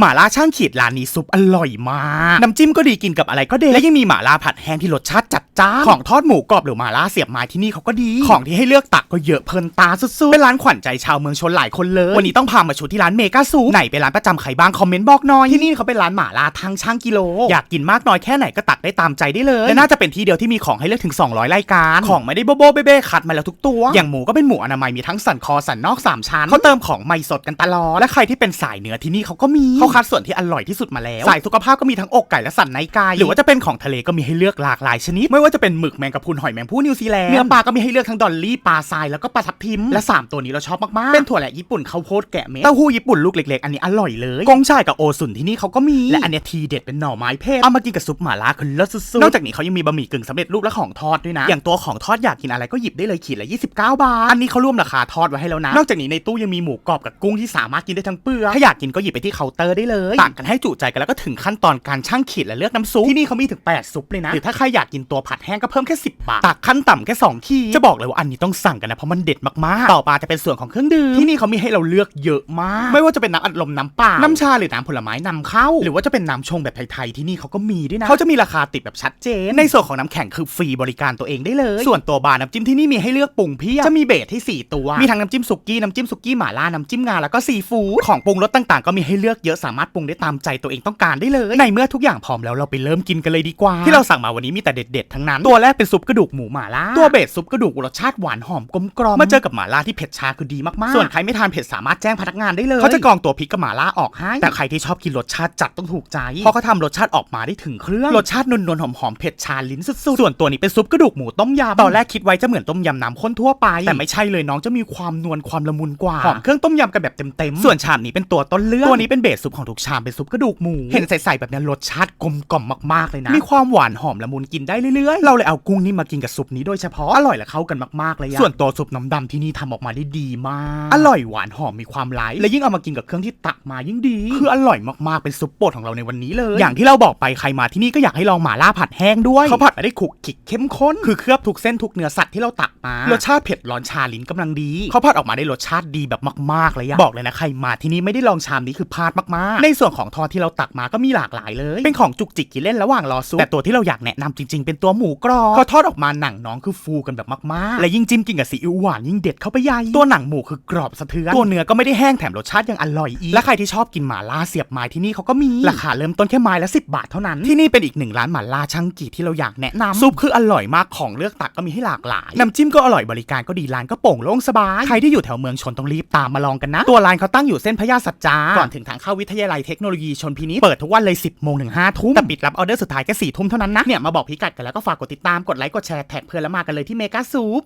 หม่าล่าช่างขีดร้านนี้ซุปอร่อยมาก น้ำจิ้มก็ดีกินกับอะไรก็เด็ดและยังมีหม่าล่าผัดแห้งที่รสชาติจัด จ้านของทอดหมูกรอบหรือหม่าล่าเสียบไม้ที่นี่เขาก็ดี ของที่ให้เลือกตักก็เยอะเพลินตาสุดๆ เป็นร้านขวัญใจชาวเมืองชนหลายคนเลย วันนี้ต้องพามาชูที่ร้านเมกาซูไหนเป็นร้านประจำใครบ้างคอมเมนต์บอกหน่อย ที่นี่เขาเป็นร้านหม่าล่าทางช่างกิโล อยากกินมากน้อยแค่ไหนก็ตักได้ตามใจได้เลย และน่าจะเป็นที่เดียวที่มีของให้เลือกถึง 200 รายการ ของไม่ได้โบโบเบ้เบ้คัดมาแล้วทุกตัว อย่างหมูก็เป็นหมูอนามัยมีทั้งสันคอสันนอก3ชั้นเขาเติมของใหม่สดกันตลอด และใครที่เป็นสายเนื้อที่นี่เขาก็มีเขาคัดส่วนที่อร่อยที่สุดมาแล้ว สายสุขภาพก็มีทั้งอกไก่และสันในไก่หรือว่าจะเป็นของทะเลก็มีให้เลือกหลากหลายชนิดไม่ว่าจะเป็นหมึกแมงกะพรุนหอยแมงผู้นิวซีแลนด์เนื้อปลาก็มีให้เลือกทั้งดอลลี่ปลาทรายแล้วก็ปลาทับทิมและสามตัวนี้เราชอบมากๆเป็นถั่วแหละญี่ปุ่นข้าวโพดแกะเม็ดเต้าหู้ญี่ปุ่นลูกเล็กๆอันนี้อร่อยเลยกงช่ายกับโอซุนที่นี่เขาก็มีและอันเนี้ยทีเด็ดเป็นหน่อไม้เผ็ดเอามากินกับซุปหม่าล่าคือเลิศสุดๆนอกจากนี้เขายังมีบะหมี่กึ่งสำเร็จรูปและของทอดด้วยนะ อย่างตัวของทอดอยากกินอะไรก็หยิบได้เลยขีดละ 29 บาท อันนี้เขาร่วมราคาทอดไว้ให้แล้วนะ นอกจากนี้ในตู้ยังมีหมูกรอบกับกุ้งที่สามารถกินได้ทั้งเปลือกถ้าอยากกินก็หยิบไปที่เคาน์เตอร์ได้เลยต่างกันให้จุใจกันแล้วก็ถึงขั้นตอนการชั่งขีดและเลือกน้ำซุปที่นี่เขามีถึง 8 ซุปเลยนะหรือถ้าใครอยากกินตัวผัดแห้งก็เพิ่มแค่ 10 บาท ตักขั้นต่ำแค่ 2 ขีดจะบอกเลยว่าอันนี้ต้องสั่งกันนะ เพราะมันเด็ดมากๆ ต่อมาจะเป็นส่วนของเครื่องดื่ม ที่นี่เขามีให้เราเลือกเยอะมาก ไม่ว่าจะเป็นน้ำอัดลมน้ำเปล่าน้ำชาหรือน้ำผลไม้นำเข้า หรือว่าจะเป็นน้ำชงแบบไทยๆที่นี่เขาก็มีด้วยนะเขาจะมีราคาติดแบบชัดเจน ในส่วนของน้ำแข็งคือฟรีบริการตัวเองได้เลย ส่วนตัวบาร์น้ำจิ้มที่นี่มีให้เลือกปรุงเพียบจะมีเบสที่สี่ตัวมีทั้งน้ำจิ้มสุกี้น้ำจิ้มสุกี้หม่าล่าน้ำจิ้มงาแล้วก็ซีฟู้ดของปรุงรสต่างๆ ก็มีให้เลือกเยอะสามารถปรุงได้ตามใจตัวเองต้องการได้เลย ในเมื่อทุกอย่างพร้อมแล้วเราไปเริ่มกินกันเลยดีกว่า ที่เราสั่งมาวันนี้มีแต่เด็ดๆทั้งนั้น ตัวแรกเป็นซุปกระดูกหมูหม่าล่าตัวเบสซุปกระดูกรสชาติหวานหอมกลมกล่อมมาเจอกับหม่าล่าที่เผ็ดชาคือดีมากๆ ส่วนใครไม่ทานเผ็ดสามารถแจ้งพนักงานได้เลยเขาจะกรองตัวพริกกับหม่าล่าออกให้ แต่ใครที่ชอบกินรสชาติจัดต้องถูกใจ เพราะเขาทำรสชาติออกมาได้ถึงเครื่องรสชาตินวลๆหอมๆเผ็ดชาลิ้นสุดๆส่วนตัวนี้เป็นซุปกระดูกหมูต้มยำตอนแรกคิดไว้จะเหมือนต้มยำน้ำข้นทั่วไป แต่ไม่ใช่เลยน้องจะมีความนวลความละมุนกว่าหอมเครื่องต้มยำกันแบบเต็มๆส่วนชามนี้เป็นตัวต้นเรื่องตัวนี้เป็นเบสซุปของทุกชามเป็นซุปกระดูกหมูเห็นใสๆแบบนี้รสชาติกลมกล่อมมากๆเลยนะมีความหวานหอมละมุนกินได้เรื่อยๆ เราเลยเอากุ้งนี่มากินกับซุปนี้โดยเฉพาะ อร่อยและเข้ากันมากๆเลยอะส่วนตัวซุปน้ำดำที่นี่ทำออกมาได้ดีมาก อร่อยหวานหอมมีความไลท์และยิ่งเอามากินกับเครื่องที่ตักมายิ่งดี คืออร่อยมากๆเป็นซุปโปรดของเราในวันนี้เลย อย่างที่เราบอกไปใครมาที่นี่ก็อยากให้ลองหม่าล่าผัดแห้งด้วยเขาผัดมาได้ขลุกขลิกเข้มข้น คือเคลือบทุกเส้นทุกเนื้อสัตว์ที่เราตักมารสชาติเผ็ดร้อนชาลิ้นกำลังดีเขาผัดออกมาได้รสชาติดีแบบมากๆเลยอะบอกเลยนะใครมาที่นี่ไม่ได้ลองชามนี้คือพลาดมากๆ ในส่วนของทอดที่เราตักมาก็มีหลากหลายเลย เป็นของจุกจิกกินเล่นระหว่างรอซุปแต่ตัวที่เราอยากแนะนำจริง ๆ เป็นตัวหมูกรอบเขาทอดออกมาหนังน้องคือฟูกันแบบมากๆ และยิ่งจิ้มกินกับซีอิ๊วหวานยิ่งเด็ดเข้าไปใหญ่ตัวหนังหมูคือกรอบสะเทือนตัวเนื้อก็ไม่ได้แห้งแถมรสชาติยังอร่อยอีกและใครที่ชอบกินหม่าล่าเสียบไม้ที่นี่เขาก็มีราคาเริ่มต้นแค่ไม้ละ10 บาทเท่านั้นที่นี่เป็นอีกหนึ่งร้านหม่าล่าช่างกีที่เราอยากแนะนำซุปคืออร่อยมากของเลือกตักก็มีให้หลากหลายน้ำจิ้มก็อร่อยบริการก็ดีร้านก็โปร่งโล่งสบายใครที่อยู่แถวเมืองชนต้องรีบตามมาลองกันนะ ตัวร้านเขาตั้งอยู่เส้นพญาสัจจาก่อนถึงทางเข้าวิทยาลัยเทคโนโลยีชนพินิจเปิดทุกวันเลย 10โมงถึง5ทุ่มแต่ปิดรับออเดอร์สุดท้ายแค่4ทุ่มเท่านั้นนะเนี่ยมาบอกพิกัดกันแล้วก็ฝากกดติดตามกดไลค์กดแชร์แท็กเพื่อนแล้วมากันเลยที่เมกาซูป